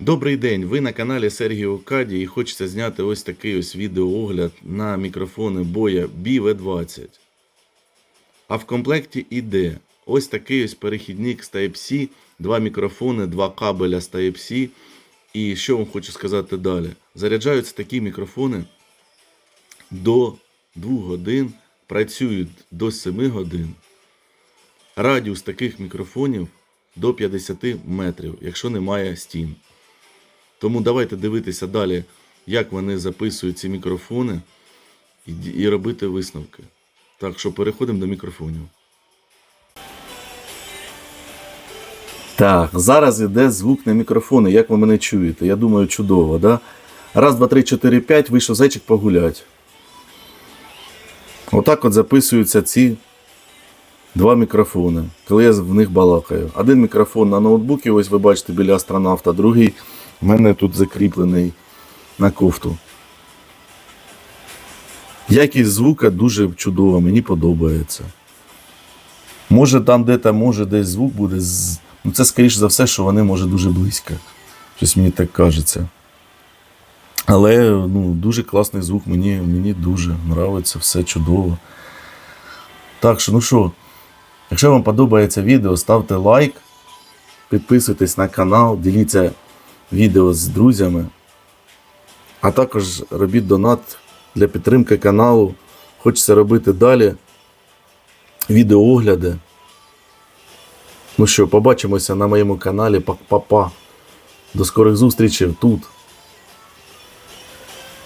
Добрий день! Ви на каналі Сергій Каді і хочеться зняти ось такий ось відеоогляд на мікрофони Боя BV20. А в комплекті іде ось такий ось перехідник з Type-C, два мікрофони, два кабеля з Type-C. І що вам хочу сказати далі? Заряджаються такі мікрофони до 2 годин, працюють до 7 годин. Радіус таких мікрофонів до 50 метрів, якщо немає стін. Тому давайте дивитися далі, як вони записують ці мікрофони і, і робити висновки. Так що переходимо до мікрофонів. Так, зараз іде звук на мікрофони. Як ви мене чуєте? Я думаю, чудово, да? Раз, два, три, чотири, п'ять, вийшов зайчик погулять. Отак от записуються ці два мікрофони, коли я в них балакаю. Один мікрофон на ноутбуці, ось ви бачите біля астронавта, другий в мене тут закріплений на кофту. Якість звука дуже чудова, мені подобається. Може там де-то, може десь звук буде. З... Ну це скоріш за все, що вони може дуже близько. Щось мені так кажеться. Але ну, дуже класний звук, мені, мені дуже подобається, все чудово. Так що, ну що, якщо вам подобається відео, ставте лайк, підписуйтесь на канал, діліться відео з друзями, а також робіть донат для підтримки каналу. Хочеться робити далі відеоогляди. Ну що, побачимося на моєму каналі. Па-па. До скорих зустрічей тут.